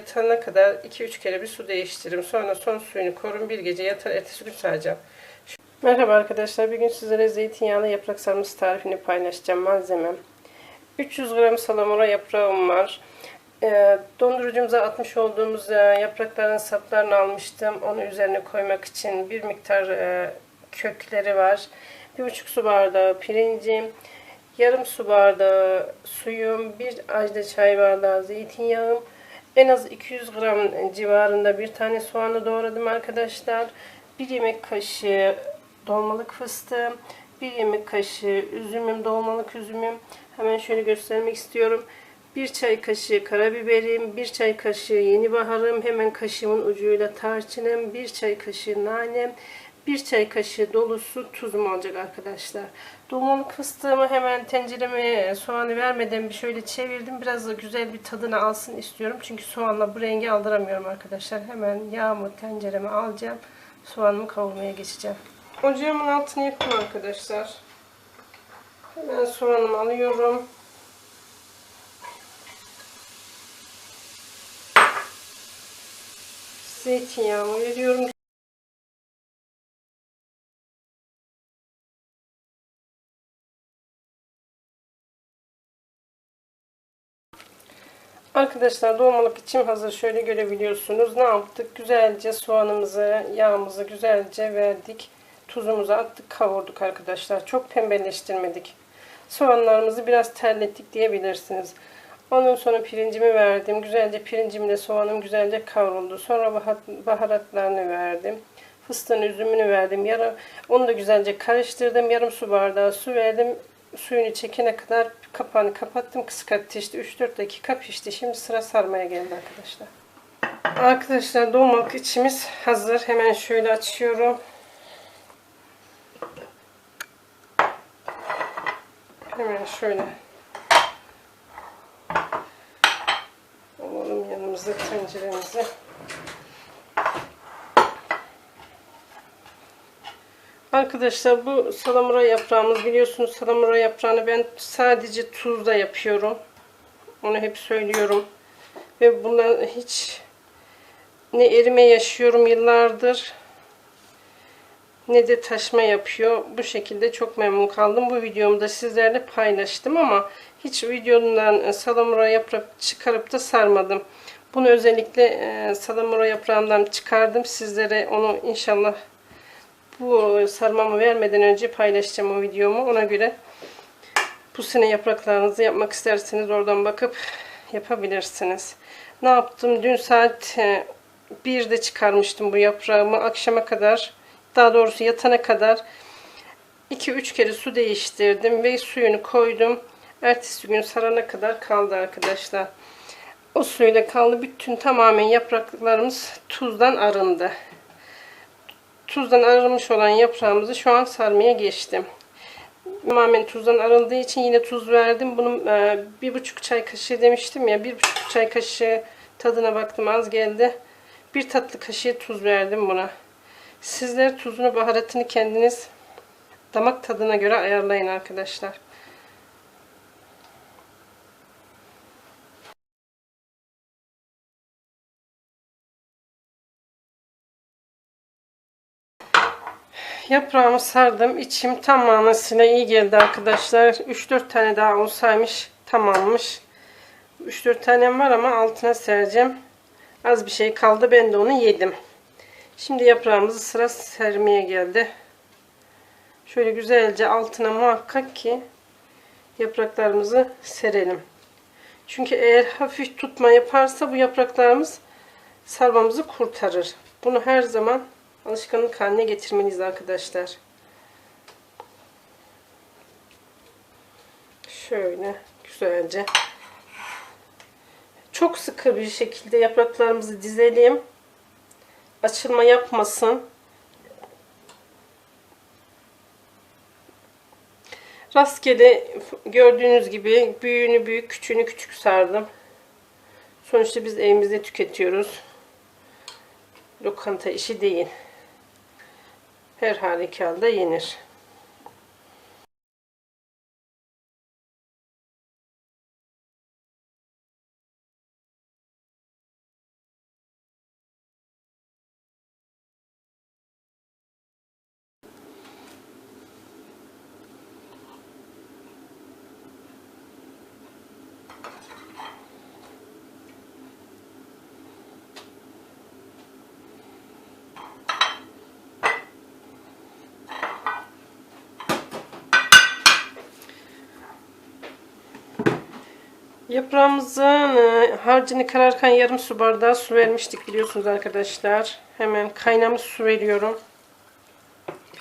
Yatana kadar 2-3 kere bir su değiştiririm. Sonra son suyunu korun bir gece yatar ertesi gün saracağım. Merhaba arkadaşlar. Bir gün sizlere zeytinyağlı yaprak sarması tarifini paylaşacağım. Malzemem. 300 gram salamura yaprağım var. E, dondurucumuza atmış olduğumuz e, yaprakların saplarını almıştım. Onu üzerine koymak için bir miktar e, kökleri var. Bir buçuk su bardağı pirincim, yarım su bardağı suyum, bir ajda çay bardağı zeytinyağım, en az 200 gram civarında bir tane soğanı doğradım arkadaşlar. Bir yemek kaşığı dolmalık fıstığım, bir yemek kaşığı üzümüm, dolmalık üzümüm. Hemen şöyle göstermek istiyorum. Bir çay kaşığı karabiberim, bir çay kaşığı yeni baharım, hemen kaşığımın ucuyla tarçınım, bir çay kaşığı nanem, bir çay kaşığı dolusu tuzum olacak arkadaşlar. Dolmalık fıstığımı hemen tencereme soğanı vermeden bir şöyle çevirdim. Biraz da güzel bir tadını alsın istiyorum. Çünkü soğanla bu rengi aldıramıyorum arkadaşlar. Hemen yağımı tencereme alacağım. Soğanımı kavurmaya geçeceğim. Ocağımın altını yaktım arkadaşlar. Hemen soğanımı alıyorum. Zeytinyağımı veriyorum. Arkadaşlar dolmalık içim hazır. Şöyle görebiliyorsunuz. Ne yaptık? Güzelce soğanımızı, yağımızı güzelce verdik. Tuzumuzu attık, kavurduk arkadaşlar. Çok pembeleştirmedik. Soğanlarımızı biraz terlettik diyebilirsiniz. Ondan sonra pirincimi verdim. Güzelce pirincimle soğanım güzelce kavruldu. Sonra baharatlarını verdim. Fıstığın üzümünü verdim. Yarım, onu da güzelce karıştırdım. Yarım su bardağı su verdim. Suyunu çekene kadar kapağını kapattım. Kısık ateşte 3-4 dakika pişti. Şimdi sıra sarmaya geldi arkadaşlar. Arkadaşlar dolmalık içimiz hazır. Hemen şöyle açıyorum. Hemen şöyle alalım yanımıza tenceremizi. Arkadaşlar bu salamura yaprağımız biliyorsunuz salamura yaprağını ben sadece tuzla yapıyorum. Onu hep söylüyorum. Ve bundan hiç ne erime yaşıyorum yıllardır ne de taşma yapıyor. Bu şekilde çok memnun kaldım. Bu videomu da sizlerle paylaştım ama hiç videomdan salamura yaprak çıkarıp da sarmadım. Bunu özellikle e, salamura yaprağından çıkardım. Sizlere onu inşallah bu sarmamı vermeden önce paylaşacağım o videomu. Ona göre bu sene yapraklarınızı yapmak isterseniz oradan bakıp yapabilirsiniz. Ne yaptım? Dün saat 1'de çıkarmıştım bu yaprağımı. Akşama kadar daha doğrusu yatana kadar 2-3 kere su değiştirdim ve suyunu koydum. Ertesi gün sarana kadar kaldı arkadaşlar. O suyla kaldı. Bütün tamamen yapraklarımız tuzdan arındı. Tuzdan arınmış olan yaprağımızı şu an sarmaya geçtim. Tamamen tuzdan arındığı için yine tuz verdim. Bunun e, bir buçuk çay kaşığı demiştim ya. Bir buçuk çay kaşığı tadına baktım az geldi. Bir tatlı kaşığı tuz verdim buna. Sizler tuzunu baharatını kendiniz damak tadına göre ayarlayın arkadaşlar. Yaprağımı sardım. İçim tamamıyla iyi geldi arkadaşlar. 3-4 tane daha olsaymış tamammış. 3-4 tanem var ama altına sereceğim. Az bir şey kaldı. Ben de onu yedim. Şimdi yaprağımızı sıra sermeye geldi. Şöyle güzelce altına muhakkak ki yapraklarımızı serelim. Çünkü eğer hafif tutma yaparsa bu yapraklarımız sarmamızı kurtarır. Bunu her zaman alışkanlık haline getirmeniz arkadaşlar. Şöyle güzelce çok sıkı bir şekilde yapraklarımızı dizelim. Açılma yapmasın. Rastgele gördüğünüz gibi büyüğünü büyük, küçüğünü küçük sardım. Sonuçta biz evimizde tüketiyoruz. Lokanta işi değil her halükarda yenir. Yaprağımızın e, harcını kararken yarım su bardağı su vermiştik biliyorsunuz arkadaşlar. Hemen kaynamış su veriyorum.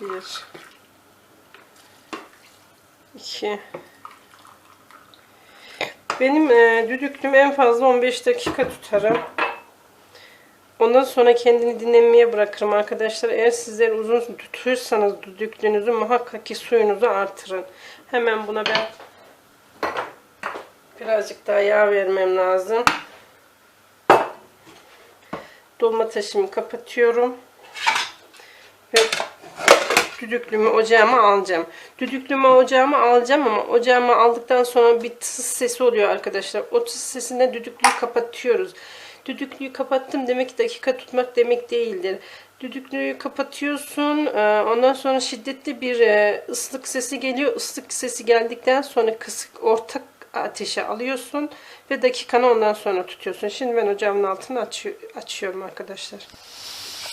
Bir. iki. Benim e, düdüklüm en fazla 15 dakika tutarım. Ondan sonra kendini dinlenmeye bırakırım arkadaşlar. Eğer sizler uzun tutursanız düdüklünüzü muhakkak ki suyunuzu artırın. Hemen buna ben birazcık daha yağ vermem lazım. Dolma kapatıyorum. Ve düdüklümü ocağıma alacağım. Düdüklümü ocağıma alacağım ama ocağıma aldıktan sonra bir tıs sesi oluyor arkadaşlar. O tıs sesinde düdüklüyü kapatıyoruz. Düdüklüyü kapattım demek ki dakika tutmak demek değildir. Düdüklüyü kapatıyorsun. e, Ondan sonra şiddetli bir e, ıslık sesi geliyor. Islık sesi geldikten sonra kısık orta ateşe alıyorsun ve dakikanı ondan sonra tutuyorsun. Şimdi ben ocağımın altını açıyor, açıyorum arkadaşlar.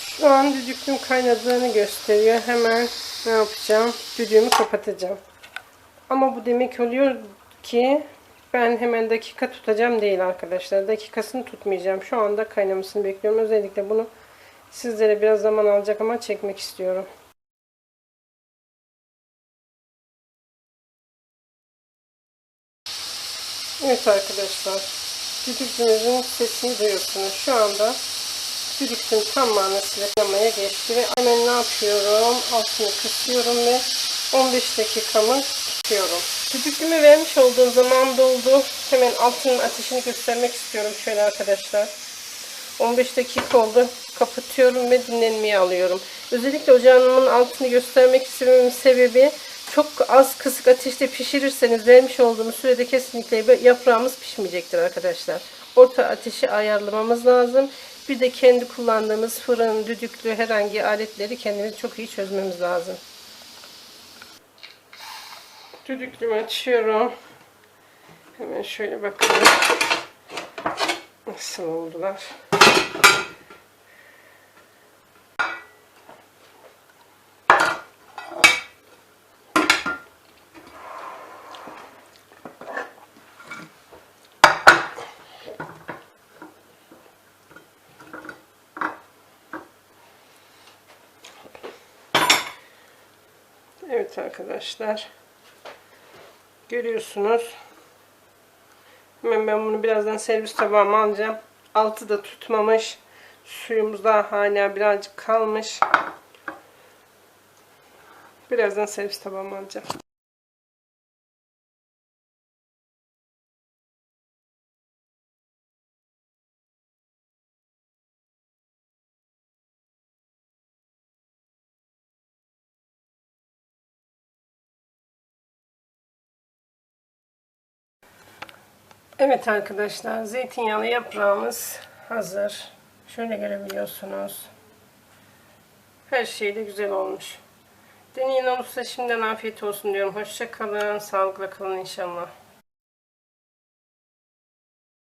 Şu an düdüklüm kaynadığını gösteriyor. Hemen ne yapacağım? Düdüğümü kapatacağım. Ama bu demek oluyor ki ben hemen dakika tutacağım değil arkadaşlar. Dakikasını tutmayacağım. Şu anda kaynamasını bekliyorum. Özellikle bunu sizlere biraz zaman alacak ama çekmek istiyorum. Evet arkadaşlar. Düdüklümüzün sesini duyuyorsunuz. Şu anda düdüklüm tam manasıyla yanmaya geçti ve hemen ne yapıyorum? Altını kısıyorum ve 15 dakikamı tutuyorum. Düdüklümü vermiş olduğum zaman doldu. Hemen altının ateşini göstermek istiyorum şöyle arkadaşlar. 15 dakika oldu. Kapatıyorum ve dinlenmeye alıyorum. Özellikle ocağımın altını göstermek istememin sebebi çok az kısık ateşte pişirirseniz vermiş olduğum sürede kesinlikle yaprağımız pişmeyecektir arkadaşlar. Orta ateşi ayarlamamız lazım. Bir de kendi kullandığımız fırın, düdüklü herhangi aletleri kendimiz çok iyi çözmemiz lazım. Düdüklümü açıyorum. Hemen şöyle bakalım. Nasıl oldular? Evet arkadaşlar. Görüyorsunuz. Hemen ben bunu birazdan servis tabağıma alacağım. Altı da tutmamış. Suyumuz daha hala birazcık kalmış. Birazdan servis tabağıma alacağım. Evet arkadaşlar zeytinyağlı yaprağımız hazır. Şöyle görebiliyorsunuz. Her şey de güzel olmuş. Deneyin olursa şimdiden afiyet olsun diyorum. Hoşça kalın. Sağlıkla kalın inşallah.